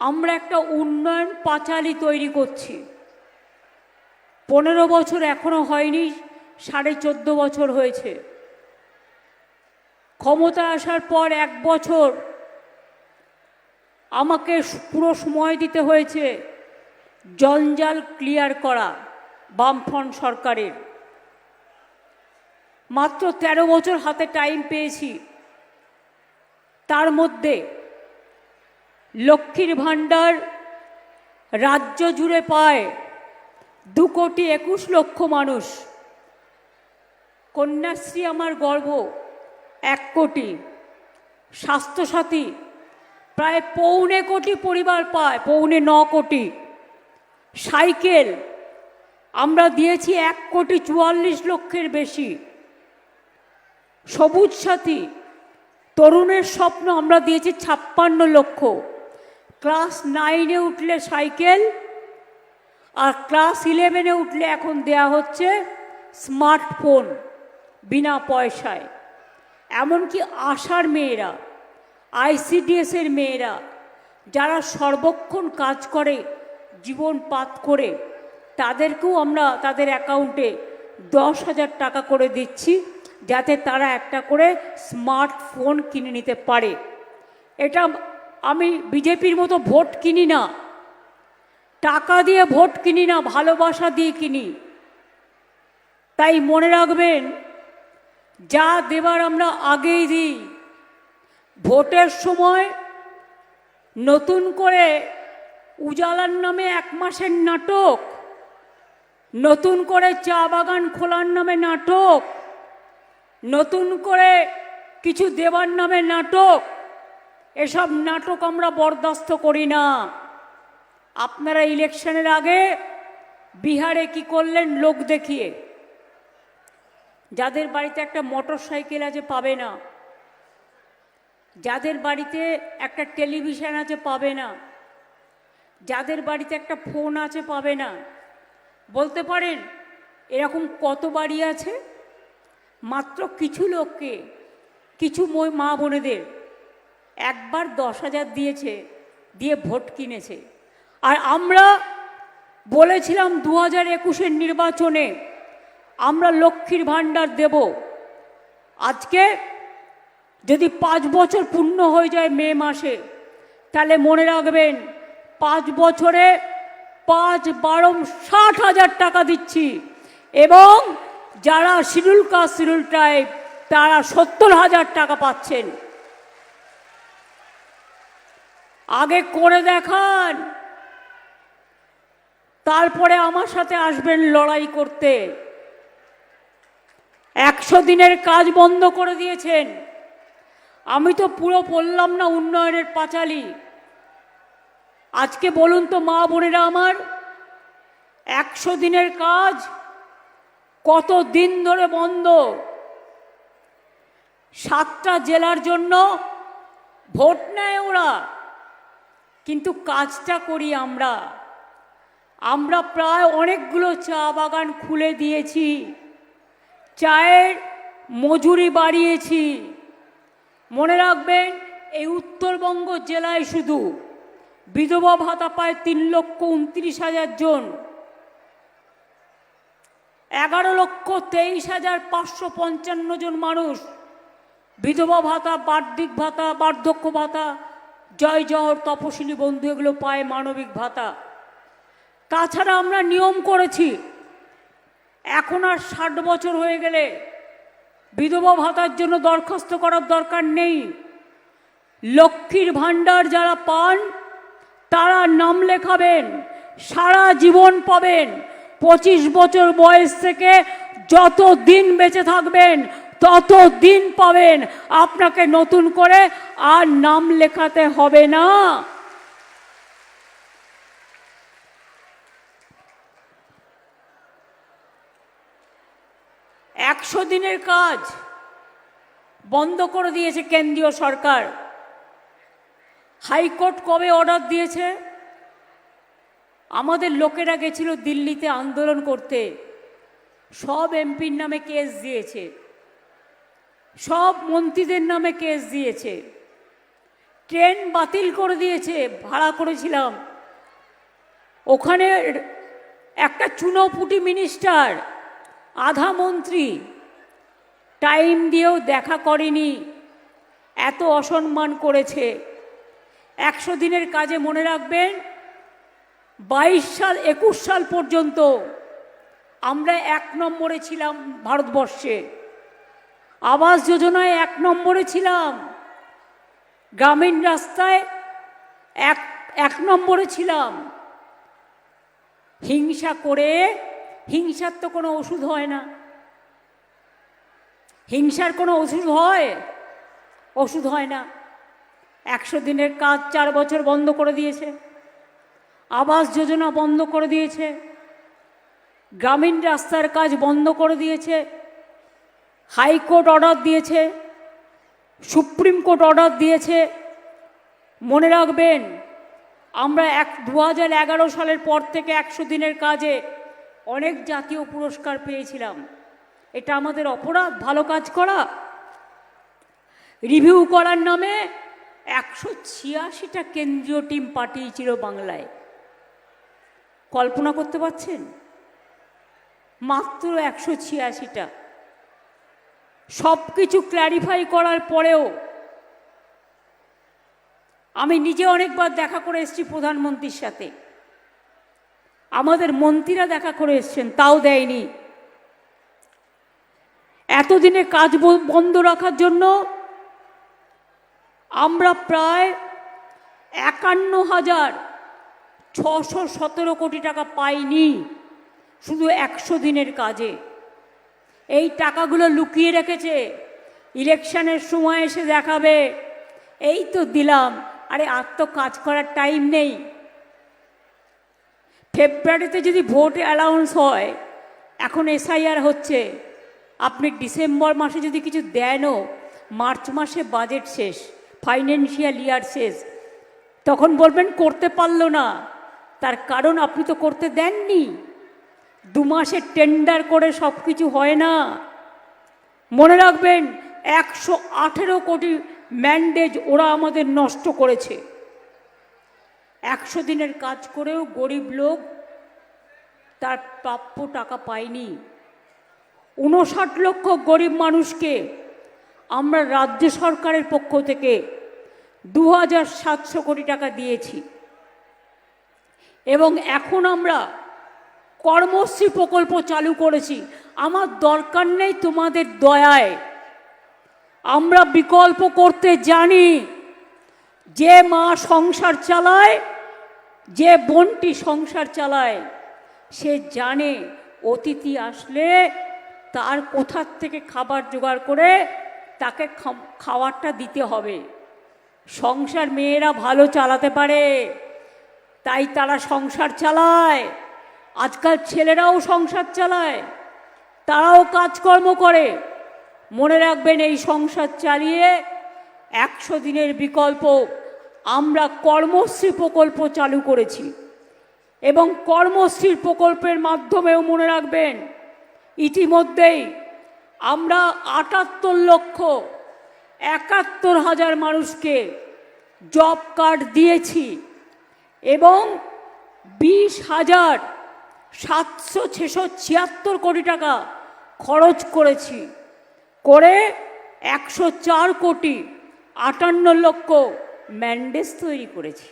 আমরা একটা উন্নয়ন পাঁচালি তৈরি করছি। পনেরো বছর এখনও হয়নি, সাড়ে চোদ্দ বছর হয়েছে। ক্ষমতা আসার পর এক বছর আমাকে পুরো সময় দিতে হয়েছে জঞ্জাল ক্লিয়ার করা বামফ্রন্ট সরকারের। মাত্র ১৩ বছর হাতে টাইম পেয়েছি। তার মধ্যে লক্ষ্মীর ভাণ্ডার রাজ্য জুড়ে পায় দু কোটি একুশ লক্ষ মানুষ। কন্যাশ্রী আমার গর্ব এক কোটি। স্বাস্থ্যসাথী প্রায় পৌনে কোটি পরিবার পায়, পৌনে ন কোটি। সাইকেল আমরা দিয়েছি এক কোটি চুয়াল্লিশ লক্ষের বেশি। সবুজ সাথী, তরুণের স্বপ্ন আমরা দিয়েছি ছাপ্পান্ন লক্ষ। ক্লাস নাইনে উঠলে সাইকেল আর ক্লাস ইলেভেনে উঠলে এখন দেয়া হচ্ছে স্মার্টফোন বিনা পয়সায়। এমনকি আশার মেয়েরা, আইসিডিএসের মেয়েরা, যারা সর্বক্ষণ কাজ করে, জীবন পাত করে, তাদেরকেও আমরা তাদের অ্যাকাউন্টে দশ হাজার টাকা করে দিচ্ছি যাতে তারা একটা করে স্মার্টফোন কিনে নিতে পারে। এটা আমি বিজেপির মতো ভোট কিনি না। টাকা দিয়ে ভোট কিনি না, ভালোবাসা দিয়ে কিনি। তাই মনে রাখবেন, যা দেবার আমরা আগেই দিই। ভোটের সময় নতুন করে উজালার নামে এক মাসের নাটক, নতুন করে চা বাগান খোলার নামে নাটক, নতুন করে কিছু দেবার নামে নাটক এসব নাটক আমরা বরদাস্ত করি না। আপনারা ইলেকশনের আগে বিহারে কি করলেন লোক দেখিয়ে। যাদের বাড়িতে একটা মোটর সাইকেল আছে পাবে না। যাদের বাড়িতে একটা টেলিভিশন আছে পাবে না। যাদের বাড়িতে একটা ফোন আছে পাবে না। বলতে পারেন, এরকম কত বাড়ি আছে? মাত্র কিছু লোককে, কিছু মা বোনেদের একবার দশ হাজার দিয়েছে, দিয়ে ভোট কিনেছে। আর আমরা বলেছিলাম দু হাজার একুশের নির্বাচনে আমরা লক্ষ্মীর ভাণ্ডার দেব। আজকে যদি পাঁচ বছর পূর্ণ হয়ে যায় মে মাসে, তাহলে মনে রাখবেন পাঁচ বছরে পাঁচ বারো ষাট হাজার টাকা দিচ্ছি। এবং যারা শিডিউল কাস্ট, শিডিউল ট্রাইব, তারা সত্তর হাজার টাকা পাচ্ছেন। আগে করে দেখান। তারপরে আমার সাথে আসবেন লড়াই করতে। একশো দিনের কাজ বন্ধ করে দিয়েছেন। আমি তো পুরো বললাম না উন্নয়নের পাঁচালি। আজকে বলুন তো, মা বোনেরা আমার, একশো দিনের কাজ কত দিন ধরে বন্ধ? সাতটা জেলার জন্য ভোট নেয় ওরা। কিন্তু কাজটা করি আমরা। আমরা প্রায় অনেকগুলো চা বাগান খুলে দিয়েছি। চায়ের মজুরি বাড়িয়েছি। মনে রাখবেন, এই উত্তরবঙ্গ জেলায় শুধু বিধবা ভাতা পায় তিন লক্ষ উনত্রিশ হাজার জন। এগারো লক্ষ তেইশ হাজার পাঁচশো পঞ্চান্ন জন মানুষ বিধবা ভাতা বার্ধিক ভাতা, বার্ধক্য ভাতা জয় জহর তপশিলি বন্ধু, এগুলো পায় মানবিক ভাতা। তাছাড়া আমরা নিয়ম করেছি, এখন আর ষাট বছর হয়ে গেলে বিধবা ভাতার জন্য দরখাস্ত করার দরকার নেই। লক্ষ্মীর ভাণ্ডার যারা পান, তারা নাম লেখাবেন, সারা জীবন পাবেন। পঁচিশ বছর বয়স থেকে যত দিন বেঁচে থাকবেন তত দিন পাবেন। আপনাকে নতুন করে আর নাম লেখাতে হবে না। একশো দিনের কাজ বন্ধ করে দিয়েছে কেন্দ্রীয় সরকার। হাইকোর্ট কবে অর্ডার দিয়েছে? আমাদের লোকেরা গেছিল দিল্লিতে আন্দোলন করতে। সব এমপির নামে কেস দিয়েছে। সব মন্ত্রীদের নামে কেস দিয়েছে। ট্রেন বাতিল করে দিয়েছে, ভাড়া করেছিলাম। ওখানে একটা চুনোপুটি মিনিস্টার, আধা মন্ত্রী, টাইম দিয়েও দেখা করেনি। এত অসম্মান করেছে। একশো দিনের কাজে মনে রাখবেন, বাইশ সাল, একুশ সাল পর্যন্ত আমরা এক নম্বরে ছিলাম ভারতবর্ষে। আবাস যোজনায় এক নম্বরে ছিলাম। গ্রামীণ রাস্তায় এক এক নম্বরে ছিলাম। হিংসা করে হিংসার তো কোনো ওষুধ হয় না। হিংসার কোনো ওষুধ হয় ওষুধ হয় না। একশো দিনের কাজ চার বছর বন্ধ করে দিয়েছে। আবাস যোজনা বন্ধ করে দিয়েছে। গ্রামীণ রাস্তার কাজ বন্ধ করে দিয়েছে। হাইকোর্ট অর্ডার দিয়েছে, সুপ্রিম কোর্ট অর্ডার দিয়েছে। মনে রাখবেন, আমরা এক দু সালের পর থেকে একশো দিনের কাজে অনেক জাতীয় পুরস্কার পেয়েছিলাম। এটা আমাদের অপরাধ, ভালো কাজ করা। রিভিউ করার নামে একশো ছিয়াশিটা কেন্দ্রীয় টিম পাঠিয়েছিল বাংলায়। কল্পনা করতে পারছেন? মাত্র একশো ছিয়াশিটা। সব কিছু ক্ল্যারিফাই করার পরেও আমি নিজে অনেকবার দেখা করে এসেছি প্রধানমন্ত্রীর সাথে। আমাদের মন্ত্রীরা দেখা করে এসছেন, তাও দেয়নি। এতদিনে কাজ বন্ধ রাখার জন্য আমরা প্রায় একান্ন হাজার ছশো সতেরো কোটি টাকা পাইনি শুধু একশো দিনের কাজে। এই টাকাগুলো লুকিয়ে রেখেছে। ইলেকশনের সময় এসে দেখাবে। এই তো দিলাম। আরে আর তো কাজ করার টাইম নেই। ফেব্রুয়ারিতে যদি ভোট অ্যালাউন্স হয়, এখন এসআইআর হচ্ছে। আপনি ডিসেম্বর মাসে যদি কিছু দেনও, মার্চ মাসে বাজেট শেষ, ফাইন্যান্সিয়াল ইয়ার শেষ, তখন বলবেন করতে পারল না। তার কারণ আপনি তো করতে দেননি। দু মাসে টেন্ডার করে সব কিছু হয় না। মনে রাখবেন, একশো আঠেরো কোটি ম্যান্ডেজ ওরা আমাদের নষ্ট করেছে। একশো দিনের কাজ করেও গরিব লোক তার প্রাপ্য টাকা পায়নি। উনষাট লক্ষ গরিব মানুষকে আমরা রাজ্য সরকারের পক্ষ থেকে দু হাজার সাতশো কোটি টাকা দিয়েছি। এবং এখন আমরা কর্মশ্রী প্রকল্প চালু করেছি। আমার দরকার নেই তোমাদের দয়ায়। আমরা বিকল্প করতে জানি যে মা সংসার চালায়, যে বোনটি সংসার চালায়, সে জানে অতিথি আসলে তার কোথার থেকে খাবার জোগাড় করে তাকে খাবারটা দিতে হবে। সংসার মেয়েরা ভালো চালাতে পারে, তাই তারা সংসার চালায়। আজকাল ছেলেরাও সংসার চালায়, তারাও কাজকর্ম করে। মনে রাখবেন এই সংসার চালিয়ে একশো দিনের বিকল্প আমরা কর্মশ্রী প্রকল্প চালু করেছি। এবং কর্মশ্রীর প্রকল্পের মাধ্যমেও মনে রাখবেন, ইতিমধ্যেই আমরা আটাত্তর লক্ষ একাত্তর হাজার মানুষকে জব কার্ড দিয়েছি এবং বিশ হাজার সাতশো, ছশো, ছিয়াত্তর কোটি টাকা খরচ করেছি। করে একশো চার কোটি আটান্ন লক্ষ ম্যান্ডেজ তৈরি করেছি।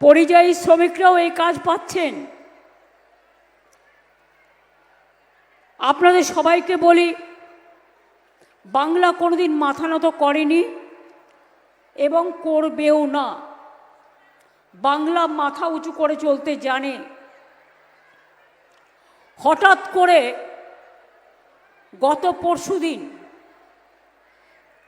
পরিযায়ী শ্রমিকরাও এই কাজ পাচ্ছেন। আপনাদের সবাইকে বলি, বাংলা কোনোদিন মাথা নত করেনি এবং করবেও না। বাংলা মাথা উঁচু করে চলতে জানে। হঠাৎ করে গত পরশুদিন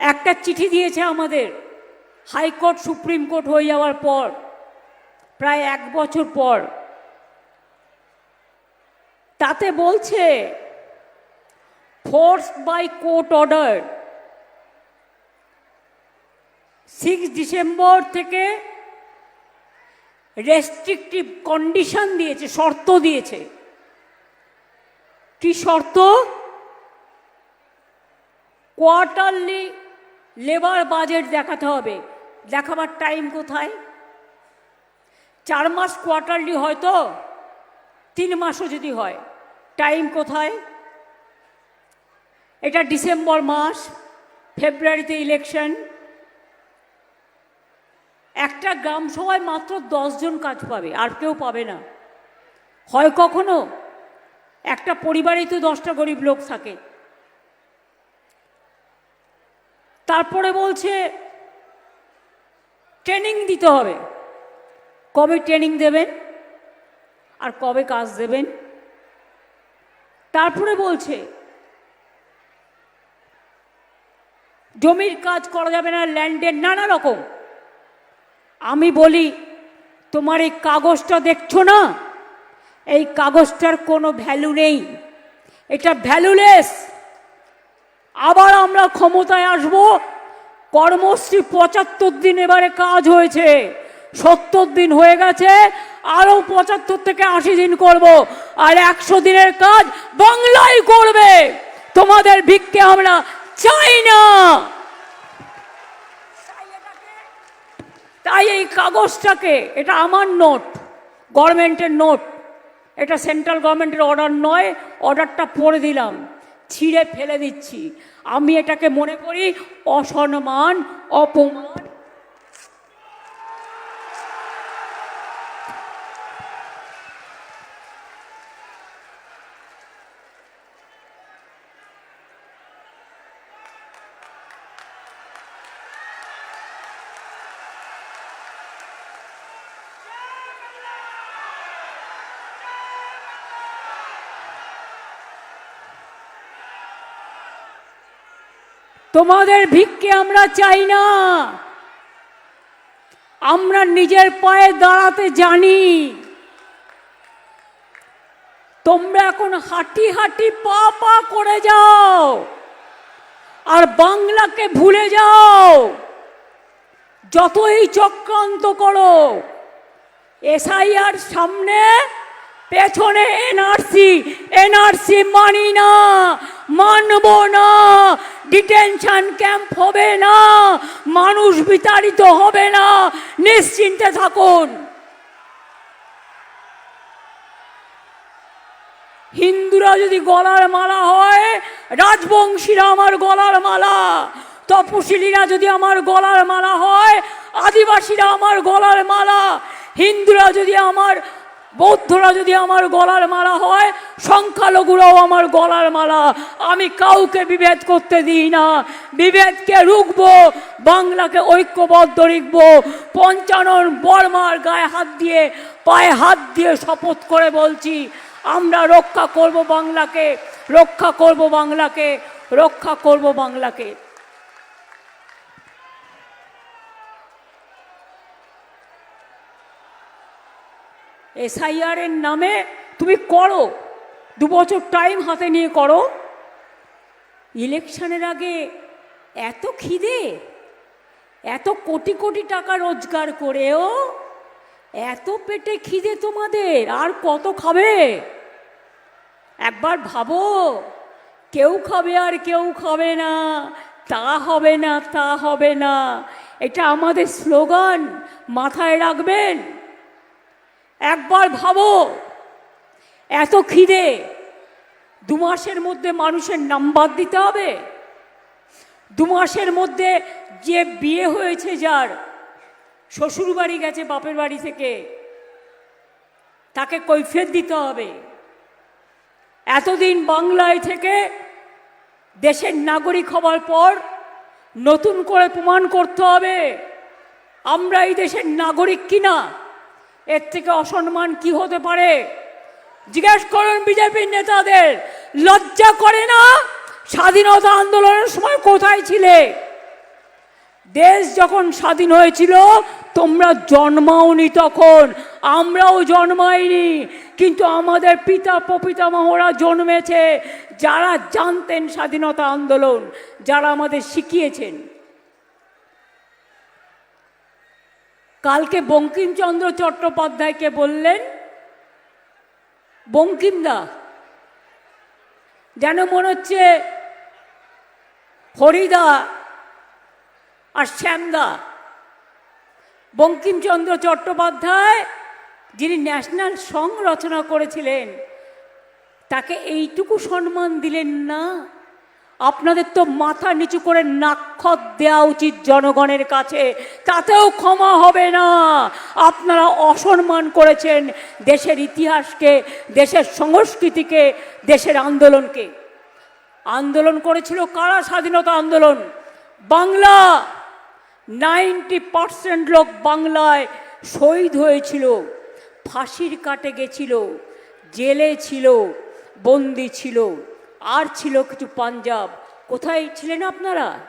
একটা চিঠি দিয়েছে আমাদের হাইকোর্ট, সুপ্রিম কোর্ট হয়ে যাওয়ার পর, প্রায় এক বছর পর। তাতে বলছে force by court order six December থেকে রেস্ট্রিকটিভ কন্ডিশন দিয়েছে, শর্ত দিয়েছে। কি শর্ত? কোয়ার্টারলি লেবার বাজেট দেখাতে হবে। দেখাবার টাইম কোথায়? চার মাস কোয়ার্টারলি হয়তো, তিন মাসও যদি হয় টাইম কোথায়? এটা ডিসেম্বর মাস, ফেব্রুয়ারিতে ইলেকশন একটা গ্রাম সভায় মাত্র জন কাজ পাবে, আর কেউ পাবে না। হয় কখনো একটা পরিবারেই তো দশটা গরিব লোক থাকে। তারপরে বলছে, ট্রেনিং দিতে হবে। কবে ট্রেনিং দেবেন? আর কবে কাজ দেবেন? তারপরে বলছে, জমির কাজ করা যাবে না ল্যান্ডের নানা রকম। আমি বলি, তোমার এই কাগজটা দেখছ না? এই কাগজটার কোনো ভ্যালু নেই। এটা ভ্যালুলেস আবার আমরা ক্ষমতায় আসব। কর্মশ্রী পঁচাত্তর দিন এবারে কাজ হয়েছে। সত্তর দিন হয়ে গেছে। আরও পঁচাত্তর থেকে আশি দিন করব। আর একশো দিনের কাজ বাংলায় করবে। তোমাদের ভিক্ষে আমরা চাই না। তাই এই কাগজটাকে, এটা আমার নোট, গভর্নমেন্টের নোট। এটা সেন্ট্রাল গভর্নমেন্টের অর্ডার নয়, অর্ডারটা পড়ে দিলাম, ছিঁড়ে ফেলে দিচ্ছি। আমি এটাকে মনে করি অসম্মান, অপমান তোমাদের ভিক্ষে আমরা চাই না। আমরা নিজের পায়ে দাঁড়াতে জানি। তোমরা এখন হাঁটি হাঁটি পা পা করে যাও। আর বাংলাকে ভুলে যাও। যতই চক্রান্ত করো, এসআইআর সামনে, পেছনে এনআরসি এনআরসি মানি না, মানব না। ডিটেনশন ক্যাম্প হবে না, মানুষ বিতাড়িত হবে না, নিশ্চিন্তে থাকুন। হিন্দুরা যদি গলার মালা হয়, রাজবংশীরা আমার গলার মালা, তপশিলীরা যদি আমার গলার মালা হয়, আদিবাসীরা আমার গলার মালা, হিন্দুরা যদি আমার বৌদ্ধরা যদি আমার গলার মালা হয়, সংখ্যালঘুরাও আমার গলার মালা। আমি কাউকে বিভেদ করতে দিই না। বিভেদকে রুখব, বাংলাকে ঐক্যবদ্ধ লিখব পঞ্চানন বর্মার গায়ে হাত দিয়ে, পায়ে হাত দিয়ে শপথ করে বলছি, আমরা রক্ষা করব বাংলাকে, রক্ষা করব বাংলাকে, রক্ষা করব বাংলাকে। এসআইআর এর নামে তুমি করো। দু বছর টাইম হাতে নিয়ে করো। ইলেকশনের আগে এত খিদে, এত কোটি কোটি টাকা রোজগার করেও এত পেটে খিদে তোমাদের, আর কত খাবে? একবার ভাবো, কেউ খাবে আর কেউ খাবে না, তা হবে না, তা হবে না। এটা আমাদের স্লোগান, মাথায় রাখবেন। একবার ভাবো, এত খিদে, দু মাসের মধ্যে মানুষের নাম্বার দিতে হবে। দু মাসের মধ্যে যে বিয়ে হয়েছে যার, শ্বশুর বাড়ি গেছে বাপের বাড়ি থেকে, তাকে কৈফিয়ত দিতে হবে। এতদিন বাংলায় থেকে দেশের নাগরিক হবার পর নতুন করে প্রমাণ করতে হবে, আমরা এই দেশের নাগরিক কিনা? এর থেকে অসম্মান কি হতে পারে? জিজ্ঞেস করুন বিজেপির নেতাদের, লজ্জা করে না স্বাধীনতা আন্দোলনের সময় কোথায় ছিলে? দেশ যখন স্বাধীন হয়েছিল, তোমরা জন্মাওনি তখন, আমরাও জন্মাইনি, কিন্তু আমাদের পিতা প্রপিতামহরা জন্মেছে, যারা জানতেন স্বাধীনতা আন্দোলন, যারা আমাদের শিখিয়েছেন। কালকে বঙ্কিমচন্দ্র চট্টোপাধ্যায়কে বললেন, বঙ্কিমদা, যেন মনে হচ্ছে হরিদা আর শ্যামদা, বঙ্কিমচন্দ্র চট্টোপাধ্যায়, যিনি ন্যাশনাল সং রচনা করেছিলেন, তাকে এইটুকু সম্মান দিলেন না? আপনাদের তো মাথা নিচু করে নাক্ষত দেওয়া উচিত জনগণের কাছে। তাতেও ক্ষমা হবে না। আপনারা অসম্মান করেছেন দেশের ইতিহাসকে, দেশের সংস্কৃতিকে, দেশের আন্দোলনকে। আন্দোলন করেছিল কারা? স্বাধীনতা আন্দোলন। বাংলা। নাইনটি পারসেন্ট লোক বাংলায় শহীদ হয়েছিল। ফাঁসির কাটে গেছিল, জেলে ছিল, বন্দি ছিল। আর ছিল কিছু পাঞ্জাব। কোথায় ছিলেন আপনারা?